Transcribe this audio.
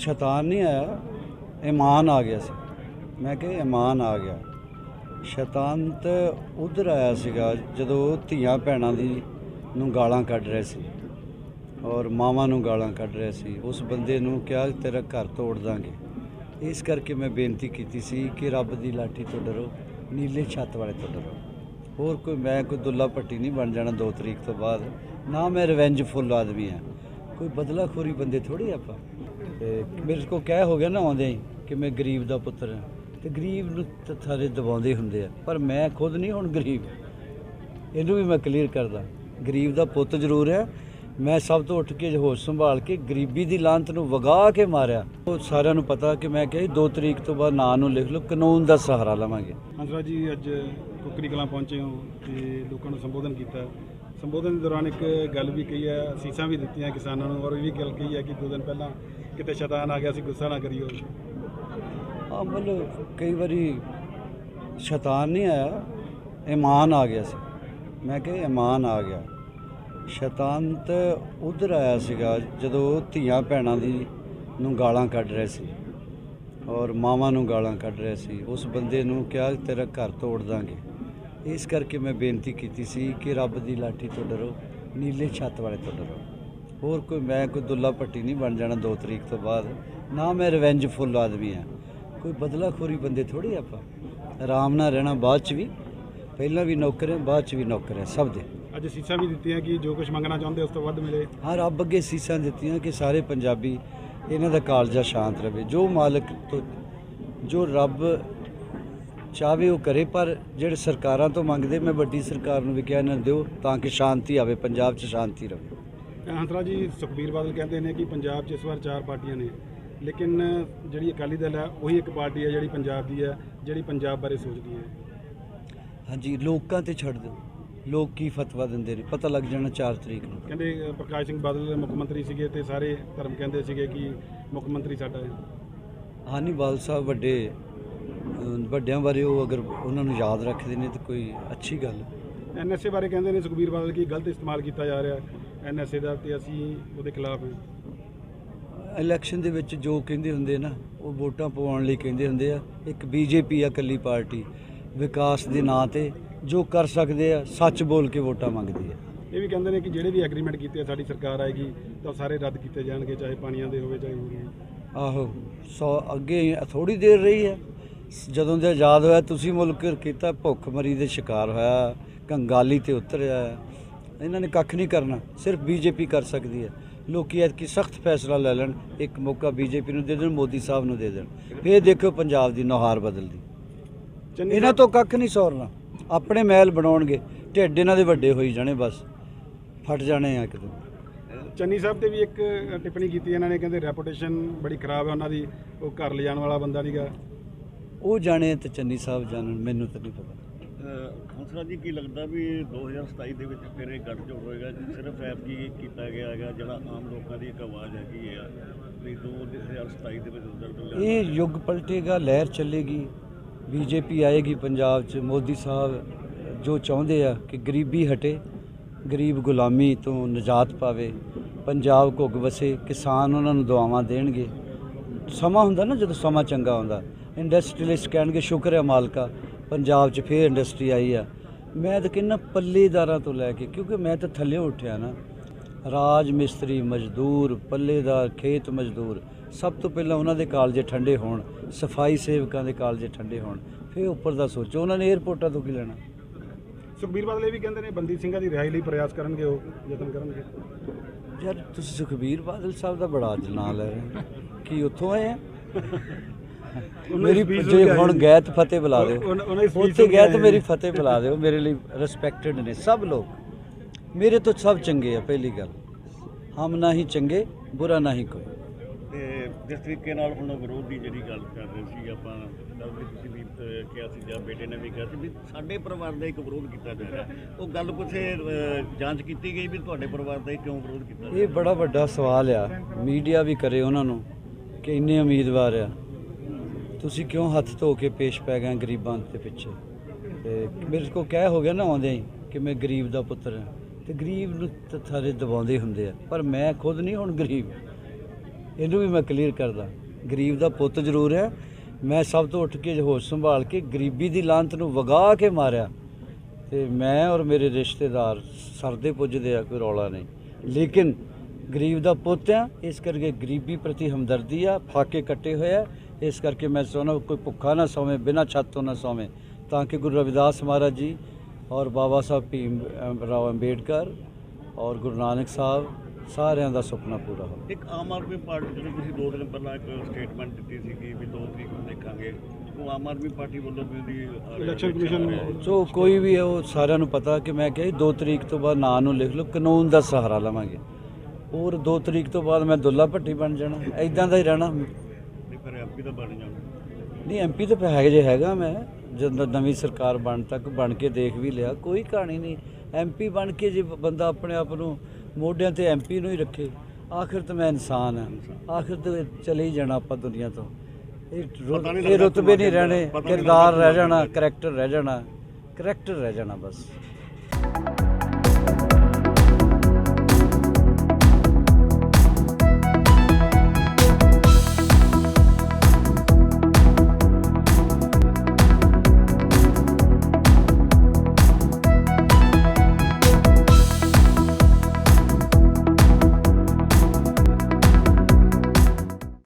ਸ਼ੈਤਾਨ ਨਹੀਂ ਆਇਆ, ਇਮਾਨ ਆ ਗਿਆ ਸੀ। ਮੈਂ ਕਿਹਾ, ਇਮਾਨ ਆ ਗਿਆ। ਸ਼ੈਤਾਨ ਤਾਂ ਉਧਰ ਆਇਆ ਸੀਗਾ, ਜਦੋਂ ਧੀਆਂ ਭੈਣਾਂ ਦੀ ਨੂੰ ਗਾਲਾਂ ਕੱਢ ਰਹੇ ਸੀ ਔਰ ਮਾਵਾਂ ਨੂੰ ਗਾਲਾਂ ਕੱਢ ਰਹੇ ਸੀ। ਉਸ ਬੰਦੇ ਨੂੰ ਕਿਹਾ, ਤੇਰਾ ਘਰ ਤੋੜ ਦਾਂਗੇ। ਇਸ ਕਰਕੇ ਮੈਂ ਬੇਨਤੀ ਕੀਤੀ ਸੀ ਕਿ ਰੱਬ ਦੀ ਲਾਠੀ ਤੋਂ ਡਰੋ, ਨੀਲੇ ਛੱਤ ਵਾਲੇ ਤੋਂ ਡਰੋ। ਹੋਰ ਕੋਈ, ਮੈਂ ਕੋਈ ਦੁੱਲਾ ਭੱਟੀ ਨਹੀਂ ਬਣ ਜਾਣਾ 2 ਤਰੀਕ ਤੋਂ ਬਾਅਦ। ਨਾ ਮੈਂ ਰਿਵੈਂਜਫੁਲ ਆਦਮੀ ਆ ਕੋਈ ਬਦਲਾਖੋਰੀ ਬੰਦੇ ਥੋੜੀ ਆਪਾਂ। ਤੇ ਮੇਰੇ ਕੋ ਕਹਿ ਹੋ ਗਿਆ ਨਾ ਆਉਂਦੇ ਹੀ ਕਿ ਮੈਂ ਗਰੀਬ ਦਾ ਪੁੱਤਰ ਹਾਂ। ਤੇ ਗਰੀਬ ਨੂੰ ਤਾਂ ਸਾਰੇ ਦਬਾਉਂਦੇ ਹੁੰਦੇ ਆ। ਪਰ ਮੈਂ ਖੁਦ ਨਹੀਂ ਹੁਣ ਗਰੀਬ। ਇਹਨੂੰ ਵੀ ਮੈਂ ਕਲੀਅਰ ਕਰਦਾ। ਗਰੀਬ ਦਾ ਪੁੱਤ ਜ਼ਰੂਰ ਹੈ। ਮੈਂ ਸਭ ਤੋਂ ਉੱਠ ਕੇ ਹੋਸ਼ ਸੰਭਾਲ ਕੇ ਗਰੀਬੀ ਦੀ ਲਾਂਤ ਨੂੰ ਵਗਾ ਕੇ ਮਾਰਿਆ। ਉਹ ਸਾਰਿਆਂ ਨੂੰ ਪਤਾ ਕਿ ਮੈਂ ਕਿਹਾ 2 ਤਰੀਕ ਤੋਂ ਬਾਅਦ ਨਾਂ ਨੂੰ ਲਿਖ ਲਓ, ਕਾਨੂੰਨ ਦਾ ਸਹਾਰਾ ਲਵਾਂਗੇ। ਹੰਸਰਾਜ ਜੀ, ਅੱਜ ਕੁਕਰੀ ਕਲਾਂ ਪਹੁੰਚੇ ਹੋ ਤੇ ਲੋਕਾਂ ਨੂੰ ਸੰਬੋਧਨ ਕੀਤਾ। ਸੰਬੋਧਨ ਦੇ ਦੌਰਾਨ ਇੱਕ ਗੱਲ ਵੀ ਕਹੀ ਹੈ, ਅਸੀਸਾਂ ਵੀ ਦਿੱਤੀਆਂ ਕਿਸਾਨਾਂ ਨੂੰ ਔਰ ਇਹ ਵੀ ਗੱਲ ਕਹੀ ਹੈ ਕਿ ਦੋ ਦਿਨ ਪਹਿਲਾਂ ਕਿਤੇ ਸ਼ੈਤਾਨ ਆ ਗਿਆ ਸੀ, ਗੁੱਸਾ ਨਾ ਕਰਿਓ ਆ ਮਤਲਬ ਕਈ ਵਾਰੀ ਸ਼ੈਤਾਨ ਨਹੀਂ ਆਇਆ, ਇਮਾਨ ਆ ਗਿਆ ਸੀ। ਮੈਂ ਕਿਹਾ ਇਮਾਨ ਆ ਗਿਆ। ਸ਼ੈਤਾਨ ਤਾਂ ਉਧਰ ਆਇਆ ਸੀਗਾ, ਜਦੋਂ ਧੀਆਂ ਭੈਣਾਂ ਦੀ ਨੂੰ ਗਾਲਾਂ ਕੱਢ ਰਹੇ ਸੀ ਔਰ ਮਾਵਾਂ ਨੂੰ ਗਾਲਾਂ ਕੱਢ ਰਹੇ ਸੀ, ਉਸ ਬੰਦੇ ਨੂੰ ਕਿਹਾ, ਤੇਰਾ ਘਰ ਤੋੜ ਦਾਂਗੇ। ਇਸ ਕਰਕੇ ਮੈਂ ਬੇਨਤੀ ਕੀਤੀ ਸੀ ਕਿ ਰੱਬ ਦੀ ਲਾਠੀ ਤੋਂ ਡਰੋ, ਨੀਲੇ ਛੱਤ ਵਾਲੇ ਤੋਂ ਡਰੋ। ਹੋਰ ਕੋਈ ਮੈਂ ਕੋਈ ਦੁੱਲਾ ਭੱਟੀ ਨਹੀਂ ਬਣ ਜਾਣਾ 2 ਤਰੀਕ ਤੋਂ ਬਾਅਦ। ਨਾ ਮੈਂ ਰਿਵੈਂਜਫੁਲ ਆਦਮੀ ਆ ਕੋਈ ਬਦਲਾਖੋਰੀ ਬੰਦੇ ਥੋੜੀ ਆਪਾਂ। ਆਰਾਮ ਨਾਲ ਰਹਿਣਾ ਬਾਅਦ ਚ ਵੀ। ਪਹਿਲਾਂ ਵੀ ਨੌਕਰ ਹੈ ਬਾਅਦ ਚ ਵੀ ਨੌਕਰ ਹੈ ਸਭ ਦੇ। ਅੱਜ ਸੀਸਾਂ ਵੀ ਦਿੱਤੀਆਂ ਕਿ ਜੋ ਕੁਝ ਮੰਗਣਾ ਚਾਹੁੰਦੇ ਉਸ ਤੋਂ ਵੱਧ ਮਿਲੇ। ਹਾਂ ਰੱਬ ਅੱਗੇ ਸੀਸਾਂ ਦਿੱਤੀਆਂ ਕਿ ਸਾਰੇ ਪੰਜਾਬੀ ਇਹਨਾਂ ਦਾ ਕਾਲਜਾ ਸ਼ਾਂਤ ਰਵੇ। ਜੋ ਮਾਲਕ ਤੋਂ ਜੋ ਰੱਬ ਚਾਹਵੇ ਉਹ ਕਰੇ ਪਰ ਜਿਹੜੇ ਸਰਕਾਰਾਂ ਤੋਂ ਮੰਗਦੇ ਮੈਂ ਵੱਡੀ ਸਰਕਾਰ ਨੂੰ ਵੀ ਕਿਹਾ ਇਹਨਾਂ ਨੂੰ ਦਿਓ ਤਾਂ ਕਿ ਸ਼ਾਂਤੀ ਆਵੇ ਪੰਜਾਬ 'ਚ ਸ਼ਾਂਤੀ ਰਵੇ। ਹੰਸਰਾਜ ਜੀ ਸੁਖਬੀਰ ਬਾਦਲ ਕਹਿੰਦੇ ਨੇ ਕਿ ਪੰਜਾਬ 'ਚ ਇਸ ਵਾਰ ਚਾਰ ਪਾਰਟੀਆਂ ਨੇ। ਲੇਕਿਨ ਜਿਹੜੀ ਅਕਾਲੀ ਦਲ ਹੈ ਉਹੀ ਇੱਕ ਪਾਰਟੀ ਹੈ ਜਿਹੜੀ ਪੰਜਾਬ ਦੀ ਹੈ ਜਿਹੜੀ ਪੰਜਾਬ ਬਾਰੇ ਸੋਚਦੀ ਹੈ। ਹਾਂਜੀ ਲੋਕਾਂ ਤੇ ਛੱਡ ਦਿਓ। ਲੋਕ ਕੀ ਫਤਵਾ ਦਿੰਦੇ ਨੇ? ਪਤਾ ਲੱਗ ਜਾਣਾ 4 ਤਰੀਕ ਨੂੰ। ਕਹਿੰਦੇ ਪ੍ਰਕਾਸ਼ ਸਿੰਘ ਬਾਦਲ ਮੁੱਖ ਮੰਤਰੀ ਸੀਗੇ ਤੇ ਸਾਰੇ ਧਰਮ ਕਹਿੰਦੇ ਸੀਗੇ ਕਿ ਮੁੱਖ ਮੰਤਰੀ ਸਾਡਾ ਹੈ। ਹਾਨੀ ਬਾਲ ਸਾਹਿਬ ਵੱਡੇ ਵੱਡਿਆਂ ਬਾਰੇ ਉਹ ਅਗਰ ਉਹਨਾਂ ਨੂੰ ਯਾਦ ਰੱਖਦੇ ਨੇ ਤਾਂ ਕੋਈ ਅੱਛੀ ਗੱਲ ਐਨਐਸਏ ਬਾਰੇ ਕਹਿੰਦੇ ਨੇ ਸੁਖਬੀਰ ਬਾਦਲ ਕੀ ਗਲਤ ਇਸਤੇਮਾਲ ਕੀਤਾ ਜਾ ਰਿਹਾ ਐਨਐਸਏ ਦਾ ਤੇ ਅਸੀਂ ਉਹਦੇ ਖਿਲਾਫ ਹਾਂ। ਇਲੈਕਸ਼ਨ ਦੇ ਵਿੱਚ ਜੋ ਕਹਿੰਦੇ ਹੁੰਦੇ ਨਾ ਉਹ ਵੋਟਾਂ ਪਵਾਉਣ ਲਈ ਕਹਿੰਦੇ ਹੁੰਦੇ ਆ ਇੱਕ ਬੀਜੇਪੀ ਆ ਇਕੱਲੀ ਪਾਰਟੀ ਵਿਕਾਸ ਦੇ ਨਾਂ ਤੇ ਜੋ ਕਰ ਸਕਦੇ ਆ ਸੱਚ ਬੋਲ ਕੇ ਵੋਟਾਂ ਮੰਗਦੀ ਆ। ਇਹ ਵੀ ਕਹਿੰਦੇ ਨੇ ਕਿ ਜਿਹੜੇ ਵੀ ਐਗਰੀਮੈਂਟ ਕੀਤੇ ਆ ਸਾਡੀ ਸਰਕਾਰ ਆਏਗੀ ਤਾਂ ਸਾਰੇ ਰੱਦ ਕੀਤੇ ਜਾਣਗੇ ਚਾਹੇ ਪਾਣੀਆਂ ਦੇ ਹੋਵੇ ਚਾਹੇ ਹੋਰ ਆਹੋ ਸੋ ਅੱਗੇ ਥੋੜੀ ਦੇਰ ਰਹੀ ਹੈ ਜਦੋਂ ਦੇ ਆਜ਼ਾਦ ਹੋਇਆ ਤੁਸੀਂ ਮੁਲਕ ਕੀਤਾ ਭੁੱਖ ਮਰੀ ਦੇ ਸ਼ਿਕਾਰ ਹੋਇਆ ਕੰਗਾਲੀ ਤੇ ਉਤਰਿਆ। ਇਹਨਾਂ ਨੇ ਕੱਖ ਨਹੀਂ ਕਰਨਾ ਸਿਰਫ ਬੀਜੇਪੀ ਕਰ ਸਕਦੀ ਹੈ। ਲੋਕੀ ਐਤਕੀ ਸਖਤ ਫੈਸਲਾ ਲੈ ਲੈਣ ਇੱਕ ਮੌਕਾ ਬੀਜੇਪੀ ਨੂੰ ਦੇ ਦੇਣ ਮੋਦੀ ਸਾਹਿਬ ਨੂੰ ਦੇ ਦੇਣ। ਫੇਰ ਦੇਖੋ ਪੰਜਾਬ ਦੀ ਨੁਹਾਰ ਬਦਲਦੀ। ਇਹਨਾਂ ਤੋਂ ਕੱਖ ਨਹੀਂ ਸੌਰਨਾ। ਆਪਣੇ ਮਹਿਲ ਬਣਾਉਣਗੇ ਢਿੱਡ ਇਹਨਾਂ ਦੇ ਵੱਡੇ ਹੋਈ ਜਾਣੇ ਬਸ। ਫਟ ਜਾਣੇ ਆ ਕਿਤੇ ਚੰਨੀ ਸਾਹਿਬ ਤੇ ਵੀ ਇੱਕ ਟਿੱਪਣੀ ਕੀਤੀ ਇਹਨਾਂ ਨੇ ਕਹਿੰਦੇ ਰੈਪੂਟੇਸ਼ਨ ਬੜੀ ਖਰਾਬ ਹੈ ਉਹਨਾਂ ਦੀ ਉਹ ਘਰ ਲਿਜਾਣ ਵਾਲਾ ਬੰਦਾ ਨਹੀਂਗਾ ਉਹ ਜਾਣੇ ਤੇ ਚੰਨੀ ਸਾਹਿਬ ਜਾਣਨ ਮੈਨੂੰ ਤਾਂ ਨਹੀਂ ਪਤਾ। ਹੰਸਰਾਜ ਜੀ, ਕੀ ਲੱਗਦਾ ਵੀ 2027 ਦੇ ਵਿੱਚ ਫਿਰ ਇਹ ਗੱਠਜੋੜ ਹੋਏਗਾ? ਕਿ ਸਿਰਫ ਐਪ ਕੀ ਕੀਤਾ ਗਿਆ ਹੈਗਾ, ਜਿਹੜਾ ਆਮ ਲੋਕਾਂ ਦੀ ਇੱਕ ਆਵਾਜ਼ ਹੈਗੀ ਹੈ ਵੀ 2027 ਦੇ ਵਿੱਚ ਰਿਜ਼ਲਟ ਇਹ ਯੁੱਗ ਪਲਟੇਗਾ, ਲਹਿਰ ਚੱਲੇਗੀ, ਬੀਜੇਪੀ ਆਏਗੀ ਪੰਜਾਬ 'ਚ, ਮੋਦੀ ਸਾਹਿਬ ਜੋ ਚਾਹੁੰਦੇ ਆ ਕਿ ਗਰੀਬੀ ਹਟੇ, ਗਰੀਬ ਗੁਲਾਮੀ ਤੋਂ ਨਿਜਾਤ ਪਾਵੇ, ਪੰਜਾਬ ਘੁੱਗ ਵਸੇ, ਕਿਸਾਨ ਉਹਨਾਂ ਨੂੰ ਦੁਆਵਾਂ ਦੇਣਗੇ। ਸਮਾਂ ਹੁੰਦਾ ਨਾ ਜਦੋਂ ਸਮਾਂ ਚੰਗਾ ਹੁੰਦਾ ਇੰਡਸਟਰੀਲਿਸਟ ਕਹਿਣਗੇ, ਸ਼ੁਕਰ ਹੈ ਮਾਲਕਾ। ਪੰਜਾਬ 'ਚ ਫੇਰ ਇੰਡਸਟਰੀ ਆਈ ਆ। ਮੈਂ ਤਾਂ ਕਹਿੰਦਾ ਪੱਲੇਦਾਰਾਂ ਤੋਂ ਲੈ ਕੇ ਕਿਉਂਕਿ ਮੈਂ ਤਾਂ ਥੱਲੇ ਉੱਠਿਆ ਨਾ। ਰਾਜ ਮਿਸਤਰੀ ਮਜ਼ਦੂਰ ਪੱਲੇਦਾਰ ਖੇਤ ਮਜ਼ਦੂਰ ਸਭ ਤੋਂ ਪਹਿਲਾਂ ਉਹਨਾਂ ਦੇ ਕਾਲਜੇ ਠੰਡੇ ਹੋਣ ਸਫ਼ਾਈ ਸੇਵਕਾਂ ਦੇ ਕਾਲਜੇ ਠੰਡੇ ਹੋਣ। ਫਿਰ ਉੱਪਰ ਦਾ ਸੋਚੋ ਉਹਨਾਂ ਨੇ 에ਅਰਪੋਰਟਾਂ ਤੋਂ ਕੀ ਲੈਣਾ? ਸੁਖਬੀਰ ਬਾਦਲ ਇਹ ਵੀ ਕਹਿੰਦੇ ਨੇ ਬੰਦੀ ਸਿੰਘਾਂ ਦੀ ਰਿਹਾਈ ਲਈ ਪ੍ਰਯਾਸ ਕਰਨਗੇ ਉਹ ਯਤਨ ਕਰਨਗੇ। ਯਾਰ ਤੁਸੀਂ ਸੁਖਬੀਰ ਬਾਦਲ ਸਾਹਿਬ ਦਾ ਬੜਾ ਅੱਜ ਨਾਂ ਲੈ ਰਹੇ ਹੋ। ਕੀ ਉੱਥੋਂ ਆਏ ਆ? ਮੇਰੀ ਜੇ ਹੁਣ ਆਏ ਗਏ ਤਾਂ ਫਤਿਹ ਬੁਲਾ ਦਿਓ ਉੱਥੇ ਸੁਣ ਕੇ ਗਏ ਤਾਂ ਆਏ। ਮੇਰੀ। ਫਤਿਹ ਬੁਲਾ ਦਿਓ ਮੇਰੇ ਲਈ ਰਿਸਪੈਕਟਡ ਨੇ ਸਭ ਲੋਕ। ਮੇਰੇ ਤੋਂ ਸਭ ਚੰਗੇ ਆ ਪਹਿਲੀ ਗੱਲ। ਹਮ ਨਾ ਹੀ ਚੰਗੇ ਬੁਰਾ ਨਾ ਹੀ ਕੋਈ। ਤੇ ਜਿਸ ਤਰੀਕੇ ਨਾਲ ਹੁਣ ਵਿਰੋਧ ਦੀ ਜਿਹੜੀ ਗੱਲ ਕਰ ਰਹੇ ਸੀ ਆਪਾਂ ਵੀ ਤੁਸੀਂ ਵੀ ਕਿਹਾ ਸੀ ਜਾਂ ਬੇਟੇ ਨੇ ਵੀ ਕਿਹਾ ਸੀ ਵੀ ਸਾਡੇ ਪਰਿਵਾਰ ਦਾ ਇੱਕ ਵਿਰੋਧ ਕੀਤਾ ਜਾ ਰਿਹਾ। ਉਹ ਗੱਲ ਕੁਛ ਅਹ, ਜਾਂਚ ਕੀਤੀ ਗਈ ਵੀ ਤੁਹਾਡੇ ਪਰਿਵਾਰ ਦਾ ਹੀ ਕਿਉਂ ਵਿਰੋਧ ਕੀਤਾ ਇਹ ਬੜਾ ਵੱਡਾ ਸਵਾਲ ਆ। ਮੀਡੀਆ ਵੀ ਕਰੇ ਉਹਨਾਂ ਨੂੰ ਕਿ ਇੰਨੇ ਉਮੀਦਵਾਰ ਆ। ਤੁਸੀਂ ਕਿਉਂ ਹੱਥ ਧੋ ਕੇ ਪੇਸ਼ ਪੈ ਗਏ ਗਰੀਬਾਂ ਦੇ ਪਿੱਛੇ? ਤੇ ਮੇਰੇ ਕੋ ਕਹਿ ਹੋ ਗਿਆ ਨਾ ਆਉਂਦੇ ਹੀ ਕਿ ਮੈਂ ਗਰੀਬ ਦਾ ਪੁੱਤਰ ਹਾਂ। ਤੇ ਗਰੀਬ ਨੂੰ ਤਾਂ ਸਾਰੇ ਦਬਾਉਂਦੇ ਹੁੰਦੇ ਆ। ਪਰ ਮੈਂ ਖੁਦ ਨਹੀਂ ਹੁਣ ਗਰੀਬ। ਇਹਨੂੰ ਵੀ ਮੈਂ ਕਲੀਅਰ ਕਰਦਾ। ਗਰੀਬ ਦਾ ਪੁੱਤ ਜ਼ਰੂਰ ਹੈ। ਮੈਂ ਸਭ ਤੋਂ ਉੱਠ ਕੇ ਹੋਸ਼ ਸੰਭਾਲ ਕੇ ਗਰੀਬੀ ਦੀ ਲਾਂਤ ਨੂੰ ਵਗਾ ਕੇ ਮਾਰਿਆ। ਤੇ ਮੈਂ ਔਰ ਮੇਰੇ ਰਿਸ਼ਤੇਦਾਰ ਸਰਦੇ ਪੁੱਜਦੇ ਆ, ਕੋਈ ਰੌਲਾ ਨਹੀਂ। ਲੇਕਿਨ ਗਰੀਬ ਦਾ ਪੁੱਤ ਆ। ਇਸ ਕਰਕੇ ਗਰੀਬੀ ਪ੍ਰਤੀ ਹਮਦਰਦੀ ਆ। ਫਾਕੇ ਕੱਟੇ ਹੋਏ ਆ। ਇਸ ਕਰਕੇ ਮੈਂ ਚਾਹੁੰਦਾ ਕੋਈ ਭੁੱਖਾ ਨਾ ਸੋਵੇ ਬਿਨਾਂ ਛੱਤ ਤੋਂ ਨਾ ਸੋਵੇ। ਤਾਂ ਕਿ ਗੁਰੂ ਰਵਿਦਾਸ ਮਹਾਰਾਜ ਜੀ ਔਰ ਬਾਬਾ ਸਾਹਿਬ ਭੀਮ ਰਾਓ ਅੰਬੇਡਕਰ ਔਰ ਗੁਰੂ ਨਾਨਕ ਸਾਹਿਬ ਸਾਰਿਆਂ ਦਾ ਸੁਪਨਾ ਪੂਰਾ ਹੋਵੇ। ਇੱਕ ਆਮ ਆਦਮੀ ਪਾਰਟੀ ਜਿਹੜੀ ਤੁਸੀਂ ਦੋ ਦਿਨ ਪਹਿਲਾਂ ਇੱਕ ਸਟੇਟਮੈਂਟ ਦਿੱਤੀ ਸੀ ਕਿ ਵੀ 2 ਤਰੀਕ ਨੂੰ ਦੇਖਾਂਗੇ। ਉਹ ਆਮ ਆਦਮੀ ਪਾਰਟੀ ਵੱਲੋਂ ਵੀ ਉਹਦੀ ਇਲੈਕਸ਼ਨ ਕਮਿਸ਼ਨ ਹੈ। ਸੋ ਕੋਈ ਵੀ ਹੈ, ਉਹ ਸਾਰਿਆਂ ਨੂੰ ਪਤਾ ਕਿ ਮੈਂ ਕਿਹਾ 2 ਤਰੀਕ ਤੋਂ ਬਾਅਦ ਨਾਂ ਨੂੰ ਲਿਖ ਲਓ ਕਾਨੂੰਨ ਦਾ ਸਹਾਰਾ ਲਵਾਂਗੇ। ਔਰ 2 ਤਰੀਕ ਤੋਂ ਬਾਅਦ ਮੈਂ ਦੁੱਲਾ ਭੱਟੀ ਬਣ ਜਾਣਾ ਐਦਾਂ ਦਾ ਹੀ ਰਹਿਣਾ। ਐਮਪੀ ਤਾਂ ਬਣ ਜਾਣਾ ਨਹੀਂ ਐਮਪੀ ਤਾਂ ਹੈਗੇ ਜੇ ਹੈਗਾ ਮੈਂ ਜਦੋਂ ਨਵੀਂ ਸਰਕਾਰ ਬਣ ਤੱਕ ਬਣ ਕੇ ਦੇਖ ਵੀ ਲਿਆ ਕੋਈ ਕਹਾਣੀ ਨਹੀਂ। ਐਮਪੀ ਬਣ ਕੇ ਜੇ ਬੰਦਾ ਆਪਣੇ ਆਪ ਨੂੰ ਮੋਢਿਆਂ ਤੇ ਐਮਪੀ ਨੂੰ ਹੀ ਰੱਖੇ ਆਖਿਰ ਤਾਂ ਮੈਂ ਇਨਸਾਨ ਹਾਂ। ਆਖਿਰ ਤਾਂ ਚਲੇ ਹੀ ਜਾਣਾ ਆਪਾਂ ਦੁਨੀਆ ਤੋਂ। ਇਹ ਰੁਤਬੇ ਨਹੀਂ ਰਹਿਣੇ ਕਿਰਦਾਰ ਰਹਿ ਜਾਣਾ ਕਰੈਕਟਰ ਰਹਿ ਜਾਣਾ ਕਰੈਕਟਰ ਰਹਿ ਜਾਣਾ ਬਸ।